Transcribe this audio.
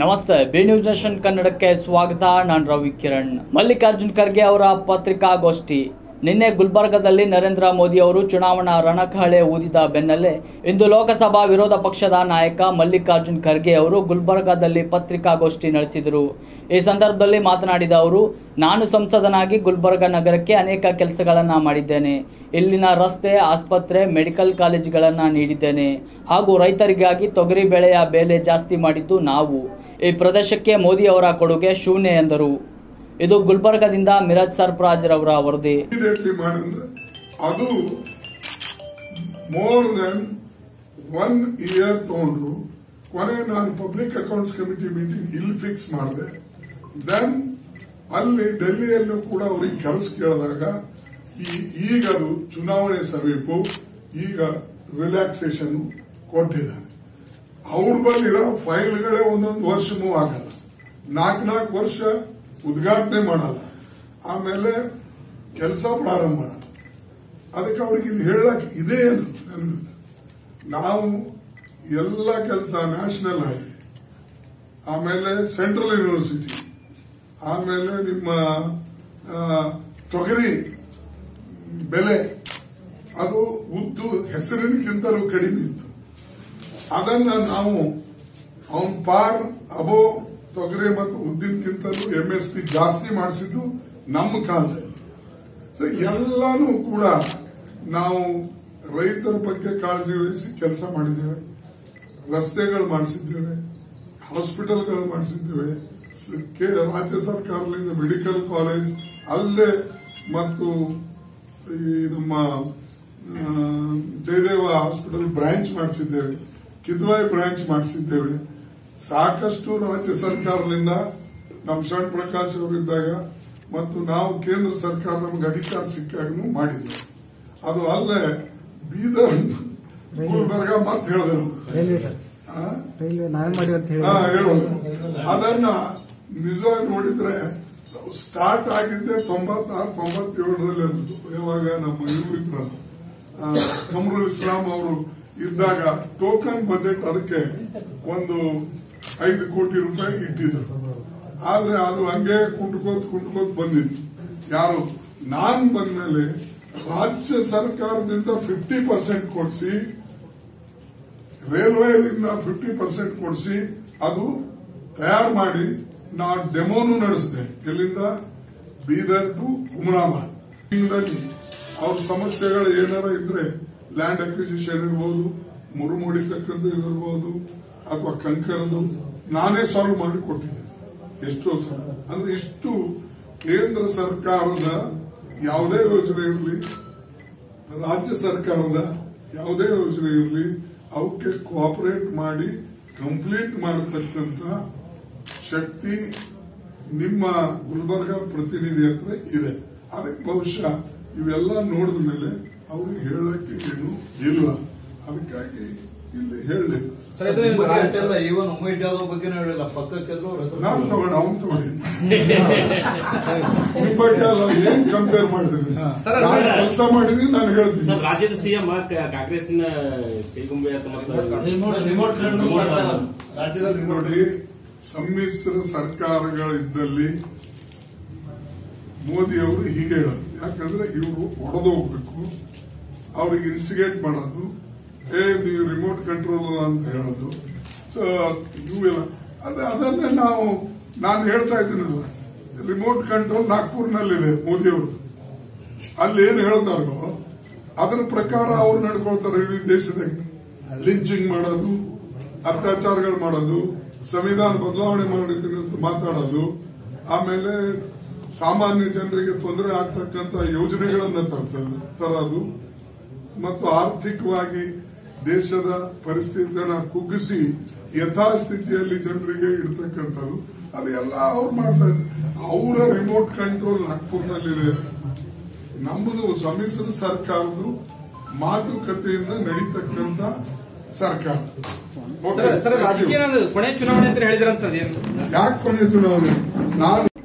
ನಮಸ್ತೆ, B news nation ಕನ್ನಡಕ್ಕೆ ಸ್ವಾಗತ. ನಾನು ರವಿ ಕಿರಣ್. ಮಲ್ಲಿಕಾರ್ಜುನ್ ಖರ್ಗೆ ಅವರ ಪತ್ರಿಕಾಗೋಷ್ಠಿ. ನಿನ್ನೆ ಗುಲ್ಬರ್ಗದಲ್ಲಿ ನರೇಂದ್ರ ಮೋದಿ ಅವರು ಚುನಾವಣಾ ರಣಕಹಳೆ ಊದಿದ ಬೆನ್ನಲ್ಲೇ ಇಂದು ಲೋಕಸಭಾ ವಿರೋಧ ಪಕ್ಷದ ನಾಯಕ ಮಲ್ಲಿಕಾರ್ಜುನ್ ಖರ್ಗೆ ಅವರು ಗುಲ್ಬರ್ಗಾದಲ್ಲಿ ಪತ್ರಿಕಾಗೋಷ್ಠಿ ನಡೆಸಿದರು. ಈ ಸಂದರ್ಭದಲ್ಲಿ ಮಾತನಾಡಿದ ಅವರು, ನಾನು ಸಂಸದನಾಗಿ ಗುಲ್ಬರ್ಗ ನಗರಕ್ಕೆ ಅನೇಕ ಕೆಲಸಗಳನ್ನು ಮಾಡಿದ್ದೇನೆ. ಇಲ್ಲಿನ ರಸ್ತೆ, ಆಸ್ಪತ್ರೆ, ಮೆಡಿಕಲ್ ಕಾಲೇಜುಗಳನ್ನು ನೀಡಿದ್ದೇನೆ. ಹಾಗೂ ರೈತರಿಗಾಗಿ ತೊಗರಿ ಬೆಳೆಯ ಬೆಲೆ ಜಾಸ್ತಿ ಮಾಡಿದ್ದು ನಾವು. ಈ ಪ್ರದೇಶಕ್ಕೆ ಮೋದಿ ಅವರ ಕೊಡುಗೆ ಶೂನ್ಯ ಎಂದರು. ಇದು ಗುಲ್ಬರ್ಗಾದಿಂದ ಮಿರಾಜ್ ಸರ್ಫರಾಜ್ ರವರ ವರದಿ ಅದು ಮೋರ್ ದೆನ್ ಒನ್ ಇಯರ್ ತಗೊಂಡ್ರು, ಕೊನೆ ನಾನು ಪಬ್ಲಿಕ್ ಅಕೌಂಟ್ಸ್ ಕಮಿಟಿ ಮೀಟಿಂಗ್ ಇಲ್ಲಿ ಫಿಕ್ಸ್ ಮಾಡಿದೆ. ದೆನ್ ಅಲ್ಲಿ ಡೆಲ್ಲಿಯಲ್ಲೂ ಕೂಡ ಅವ್ರಿಗೆ ಕೆಲಸ ಕೇಳಿದಾಗ ಈಗ ಚುನಾವಣೆ ಸಮೀಪ, ಈಗ ರಿಲ್ಯಾಕ್ಸೇಷನ್ ಕೊಟ್ಟಿದ್ದಾರೆ. ಅವ್ರ ಬಲ್ಲಿರೋ ಫೈಲ್ಗಳೇ ಒಂದೊಂದು ವರ್ಷ ಮೂವ್ ಆಗಲ್ಲ. ನಾಲ್ಕು ನಾಲ್ಕು ವರ್ಷ ಉದ್ಘಾಟನೆ ಮಾಡಲ್ಲ. ಆಮೇಲೆ ಕೆಲಸ ಪ್ರಾರಂಭ ಮಾಡಲ್ಲ. ಅದಕ್ಕೆ ಅವ್ರಿಗೆ ಇಲ್ಲಿ ಹೇಳಕ್ ಇದೇ ಏನು. ನಾವು ಎಲ್ಲ ಕೆಲಸ ನ್ಯಾಷನಲ್ ಆಗಿ ಆಮೇಲೆ ಸೆಂಟ್ರಲ್ ಯೂನಿವರ್ಸಿಟಿ. ಆಮೇಲೆ ನಿಮ್ಮ ತೊಗರಿ ಬೆಲೆ. ಅದು ಉದ್ದು ಹೆಸರಿನಕ್ಕಿಂತಲೂ ಕಡಿಮೆ ಇತ್ತು. ಅದನ್ನ ನಾವು ಅವನ್ ಪಾರ್ ಅಬೋ ತೊಗರೆ ಮತ್ತು ಉದ್ದಿನಕ್ಕಿಂತಲೂ ಎಂ ಎಸ್ ಪಿ ಜಾಸ್ತಿ ಮಾಡಿಸಿದ್ದು ನಮ್ಮ ಕಾಲದಲ್ಲಿ. ಸೊ ಎಲ್ಲಾನು ಕೂಡ ನಾವು ರೈತರ ಬಗ್ಗೆ ಕಾಳಜಿ ವಹಿಸಿ ಕೆಲಸ ಮಾಡಿದ್ದೇವೆ. ರಸ್ತೆಗಳು ಮಾಡಿಸಿದ್ದೇವೆ ಹಾಸ್ಪಿಟಲ್ಗಳು ಮಾಡಿಸಿದ್ದೇವೆ. ರಾಜ್ಯ ಸರ್ಕಾರದಿಂದ ಮೆಡಿಕಲ್ ಕಾಲೇಜ್ ಅಲ್ಲದೆ ಮತ್ತು ಈ ನಮ್ಮ ಜಯದೇವ ಹಾಸ್ಪಿಟಲ್ ಬ್ರಾಂಚ್ ಮಾಡಿಸಿದ್ದೇವೆ. ಕಿದ್ವಾಯಿ ಬ್ರಾಂಚ್ ಮಾಡಿಸಿದ್ದೇವೆ. ಸಾಕಷ್ಟು ರಾಜ್ಯ ಸರ್ಕಾರದಿಂದ ನಮ್ಮ ಶರಣ್ ಪ್ರಕಾಶ್ ಅವರಿದ್ದಾಗ ಮತ್ತು ನಾವು ಕೇಂದ್ರ ಸರ್ಕಾರ ನಮಗೆ ಅಧಿಕಾರ ಸಿಕ್ಕಾಗೂ ಮಾಡಿದ್ವಿ. ಅದು ಅಲ್ಲೇ ಬೀದರ್ ಗುಲ್ಬರ್ಗ ಮತ್ತೆ ಹೇಳಿದ್ರು. ಹೇಳೋದು. ಅದನ್ನ ನಿಜವಾಗಿ ನೋಡಿದ್ರೆ ಸ್ಟಾರ್ಟ್ ಆಗಿದ್ದೆ ತೊಂಬತ್ತಾರು ತೊಂಬತ್ತೇಳರಲ್ಲಿ ಯಾವಾಗ ನಮ್ಮ ಇವರು ಕಮರುಲ್ ಇಸ್ಲಾಂ ಅವರು ಇದ್ದಾಗ ಟೋಕನ್ ಬಜೆಟ್ ಅದಕ್ಕೆ ಒಂದು ಐದು ಕೋಟಿ ರೂಪಾಯಿ ಇಟ್ಟಿದ್ರು. ಆದ್ರೆ ಅದು ಹಂಗೆ ಕುಂಟ್ಕೋತ್ ಕುಂಟ್ಕೋತ್ ಬಂದಿತ್ತು. ಯಾರು? ನಾನ್ ಬಂದ್ಮೇಲೆ ರಾಜ್ಯ ಸರ್ಕಾರದಿಂದ ಫಿಫ್ಟಿ ಪರ್ಸೆಂಟ್ ಕೊಡಿಸಿ ರೈಲ್ವೆಲಿಂದ ಫಿಫ್ಟಿ ಪರ್ಸೆಂಟ್ ಕೊಡಿಸಿ, ಅದು ತಯಾರು ಮಾಡಿ ನಾ ಡೆಮೋನು ನಡೆಸಿದೆ. ಎಲ್ಲಿಂದ? ಬೀದರ್ ಟು ಹುಮನಾಬಾದ್ ಅವ್ರ ಸಮಸ್ಯೆಗಳು ಏನಾರ ಇದ್ರೆ ಲ್ಯಾಂಡ್ ಅಕ್ವಿಸಿಷನ್ ಇರ್ಬೋದು ಮುರುಮೂಡಿರ್ತಕ್ಕಂಥ ಇರಬಹುದು ಅಥವಾ ಕಂಕರದು ನಾನೇ ಸಾಲ್ವ್ ಮಾಡಿ ಕೊಟ್ಟಿದ್ದೆ ಎಷ್ಟೋ ಸಲ ಅಂದ್ರೆ ಇಷ್ಟು ಕೇಂದ್ರ ಸರ್ಕಾರದ ಯಾವುದೇ ಯೋಜನೆ ಇರಲಿ, ರಾಜ್ಯ ಸರ್ಕಾರದ ಯಾವುದೇ ಯೋಜನೆ ಇರಲಿ ಅವಕ್ಕೆ ಕೋಆಪರೇಟ್ ಮಾಡಿ ಕಂಪ್ಲೀಟ್ ಮಾಡತಕ್ಕಂತ ಶಕ್ತಿ ನಿಮ್ಮ ಗುಲ್ಬರ್ಗ ಪ್ರತಿನಿಧಿ ಹತ್ರ ಇದೆ. ಅದಕ್ಕೆ ಬಹುಶಃ ಇವೆಲ್ಲ ನೋಡಿದ ಮೇಲೆ ಅವ್ರಿಗೆ ಹೇಳಕ್ಕೆ ಏನು ಇಲ್ಲ. ಅದಕ್ಕಾಗಿ ಇಲ್ಲಿ ಹೇಳಲಿಲ್ಲ ಈವನ್ ಉಮೇಶ್ ಯಾದವ್ ಬಗ್ಗೆ ಹೇಳಿಲ್ಲ. ಪಕ್ಕಕ್ಕೆಲ್ಲರೂ ನಾನು ತಗೊಂಡು ಅವ್ನು ತಗೊಂಡಿ. ನಿಮ್ ಬಗ್ಗೆ ಅಲ್ಲ ಏನ್ ಕಂಪೇರ್ ಮಾಡಿದ್ರಿ? ಸರ್, ನಾನು ಕೆಲಸ ಮಾಡಿದೀನಿ ನಾನು ಹೇಳ್ತೀನಿ. ಸರ್ ರಾಜ್ಯದ ಸಿಎಂ ಕಾಂಗ್ರೆಸ್ಸಿನ ಕೈಗೊಂಬೆ ರಾಜ್ಯದಲ್ಲಿ ನೋಡಿ ಸಮ್ಮಿಶ್ರ ಸರ್ಕಾರಗಳಿದ್ದಲ್ಲಿ ಮೋದಿ ಅವರು ಹೀಗೆ ಹೇಳೋದು ಯಾಕಂದ್ರೆ ಇವರು ಹೊಡೆದು ಹೋಗ್ಬೇಕು ಅವ್ರಿಗೆ ಇನ್ಸ್ಟಿಗೇಟ್ ಮಾಡೋದು. ಏ, ನೀವು ರಿಮೋಟ್ ಕಂಟ್ರೋಲ್ ಅಂತ ಹೇಳೋದು. ಸೊ ಇವೆಲ್ಲ. ಅದೇ, ಅದನ್ನೇ ನಾವು, ನಾನು ಹೇಳ್ತಾ ಇದ್ದೀನಲ್ಲ ರಿಮೋಟ್ ಕಂಟ್ರೋಲ್ ನಾಗ್ಪುರ್ನಲ್ಲಿದೆ ಮೋದಿ ಅವ್ರದ್ದು ಅಲ್ಲಿ ಏನು ಹೇಳ್ತಾರೋ, ಅದರ ಪ್ರಕಾರ ಅವ್ರು ನಡ್ಕೊಳ್ತಾರೆ ಇಡೀ ದೇಶದಾಗ ಲಿಂಚಿಂಗ್ ಮಾಡೋದು, ಅತ್ಯಾಚಾರಗಳು ಮಾಡೋದು, ಸಂವಿಧಾನ ಬದಲಾವಣೆ ಮಾಡಿದ್ದೀನಿ ಅಂತ ಮಾತಾಡೋದು, ಆಮೇಲೆ ಸಾಮಾನ್ಯ ಜನರಿಗೆ ತೊಂದರೆ ಆಗ್ತಕ್ಕಂತ ಯೋಜನೆಗಳನ್ನ ತರ್ತದೆ ತರೋದು. ಮತ್ತು ಆರ್ಥಿಕವಾಗಿ ದೇಶದ ಪರಿಸ್ಥಿತಿಯನ್ನ ಕುಗ್ಗಿಸಿ ಯಥಾಸ್ಥಿತಿಯಲ್ಲಿ ಜನರಿಗೆ ಇಡ್ತಕ್ಕಂಥದ್ದು. ಅದೆಲ್ಲ ಅವ್ರು ಮಾಡ್ತಾ ಇದ್ದಾರೆ. ಅವರ ರಿಮೋಟ್ ಕಂಟ್ರೋಲ್ ನಾಗ್ಪುರ್ನಲ್ಲಿದೆ. ನಮ್ಮದು ಸಮ್ಮಿಶ್ರ ಸರ್ಕಾರದ್ದು ಮಾತುಕತೆಯಿಂದ ನಡೀತಕ್ಕಂತ ಸರ್ಕಾರ. ಕೊನೆ ಚುನಾವಣೆ ಯಾಕೆ ಕೊನೆ ಚುನಾವಣೆ? ನಾನು